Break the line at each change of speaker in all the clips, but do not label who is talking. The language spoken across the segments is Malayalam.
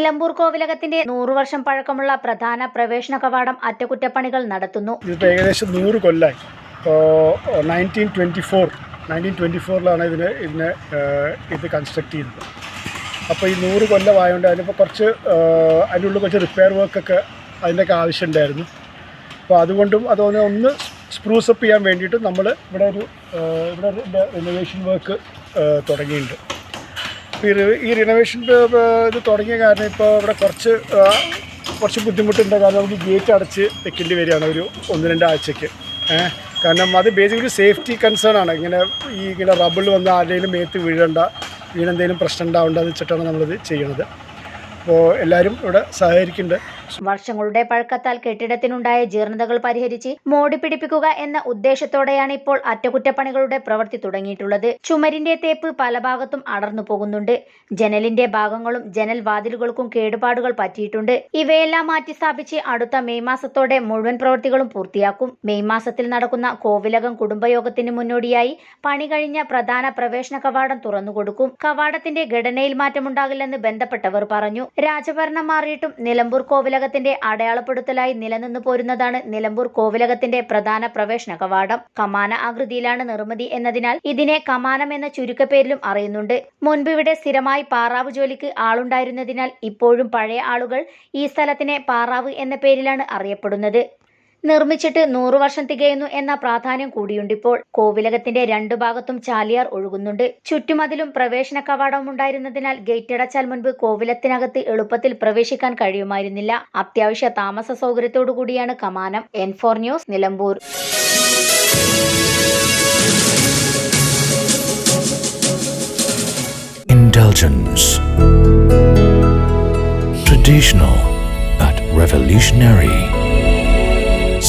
Nilambur കോവിലകത്തിന്റെ നൂറു വർഷം പഴക്കമുള്ള പ്രധാന പ്രവേശന കവാടം അറ്റകുറ്റപ്പണികൾ നടത്തുന്നു.
ഇതിപ്പോൾ ഏകദേശം നൂറ് കൊല്ലായി. ഇപ്പോൾ ഫോറിലാണ് ഇതിന് ഇതിനെ ഇത് കൺസ്ട്രക്ട് ചെയ്തത്. അപ്പോൾ ഈ നൂറ് കൊല്ലമായതുകൊണ്ട് അതിനിപ്പോൾ കുറച്ച് അതിനുള്ള കുറച്ച് റിപ്പയർ വർക്കൊക്കെ അതിന്റെയൊക്കെ ആവശ്യമുണ്ടായിരുന്നു. അപ്പോൾ അതുകൊണ്ടും അതുപോലെ ഒന്ന് സ്പ്രൂസ് അപ്പ് ചെയ്യാൻ വേണ്ടിയിട്ട് നമ്മൾ ഇവിടെ ഒരു ഇവിടെ റിനോവേഷൻ വർക്ക് തുടങ്ങിയിട്ടുണ്ട്. ഈ റിനോവേഷൻ ഇത് തുടങ്ങിയ കാരണം ഇപ്പോൾ ഇവിടെ കുറച്ച് കുറച്ച് ബുദ്ധിമുട്ടുണ്ട്. കാരണം നമുക്ക് ഗേറ്റ് അടച്ച് വെക്കേണ്ടി വരികയാണ് ഒരു ഒന്ന് രണ്ട് ആഴ്ചയ്ക്ക് കാരണം അത് ബേസിക്കലി സേഫ്റ്റി കൺസേൺ ആണ്. ഇങ്ങനെ ഈ ഇങ്ങനെ റബ്ബിൾ വന്ന് ആരുടെയും മേത്ത് വീഴണ്ട വീണെന്തെങ്കിലും പ്രശ്നം ഉണ്ടാവേണ്ടതെന്ന് വെച്ചിട്ടാണ് നമ്മളിത് ചെയ്യുന്നത് അപ്പോൾ എല്ലാവരും ഇവിടെ സഹകരിക്കുന്നുണ്ട്.
വർഷങ്ങളുടെ പഴക്കത്താൽ കെട്ടിടത്തിനുണ്ടായ ജീർണതകൾ പരിഹരിച്ച് മോടി പിടിപ്പിക്കുക എന്ന ഉദ്ദേശത്തോടെയാണ് ഇപ്പോൾ അറ്റകുറ്റപ്പണികളുടെ പ്രവൃത്തി തുടങ്ങിയിട്ടുള്ളത്. ചുമരിന്റെ തേപ്പ് പല ഭാഗത്തും അടർന്നു പോകുന്നുണ്ട്. ജനലിന്റെ ഭാഗങ്ങളും ജനൽ വാതിലുകൾക്കും കേടുപാടുകൾ പറ്റിയിട്ടുണ്ട്. ഇവയെല്ലാം മാറ്റി സ്ഥാപിച്ച് അടുത്ത മെയ് മാസത്തോടെ മുഴുവൻ പ്രവൃത്തികളും പൂർത്തിയാക്കും. മെയ് മാസത്തിൽ നടക്കുന്ന കോവിലകം കുടുംബയോഗത്തിന് മുന്നോടിയായി പണി കഴിഞ്ഞ പ്രധാന പ്രവേശന കവാടം തുറന്നുകൊടുക്കും കവാടത്തിന്റെ ഘടനയിൽ മാറ്റമുണ്ടാകില്ലെന്ന് ബന്ധപ്പെട്ടവർ പറഞ്ഞു. രാജഭരണം മാറിയിട്ടും നിലമ്പൂർ കോവിലകത്തിന്റെ അടയാളപ്പെടുത്തലായി നിലനിന്നു പോരുന്നതാണ് നിലമ്പൂർ കോവിലകത്തിന്റെ പ്രധാന പ്രവേശന കവാടം. കമാന ആകൃതിയിലാണ് നിർമ്മിതി എന്നതിനാൽ ഇതിനെ കമാനം എന്ന ചുരുക്കപ്പേരിലും അറിയുന്നുണ്ട്. മുൻപ് ഇവിടെ സ്ഥിരമായി പാറാവ് ജോലിക്ക് ആളുണ്ടായിരുന്നതിനാൽ ഇപ്പോഴും പഴയ ആളുകൾ ഈ സ്ഥലത്തിനെ പാറാവ് എന്ന പേരിലാണ് അറിയപ്പെടുന്നത്. നിർമ്മിച്ചിട്ട് നൂറു വർഷം തികയുന്നു എന്ന പ്രാധാന്യം കൂടിയുണ്ടിപ്പോൾ. കോവിലകത്തിന്റെ രണ്ടു ഭാഗത്തും ചാലിയാർ ഒഴുകുന്നുണ്ട്. ചുറ്റുമതിലും പ്രവേശന കവാടം ഉണ്ടായിരുന്നതിനാൽ ഗേറ്റ് അടച്ചാൽ മുൻപ് കോവിലത്തിനകത്ത് എളുപ്പത്തിൽ പ്രവേശിക്കാൻ കഴിയുമായിരുന്നില്ല. അത്യാവശ്യ താമസ സൗകര്യത്തോടു കൂടിയാണ് കമാനം. N four news Nilambur.
Indulgence. Traditional but revolutionary.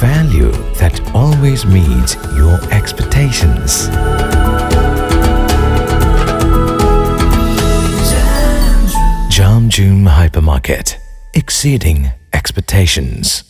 Value that always meets your expectations. Jam Hypermarket, exceeding expectations.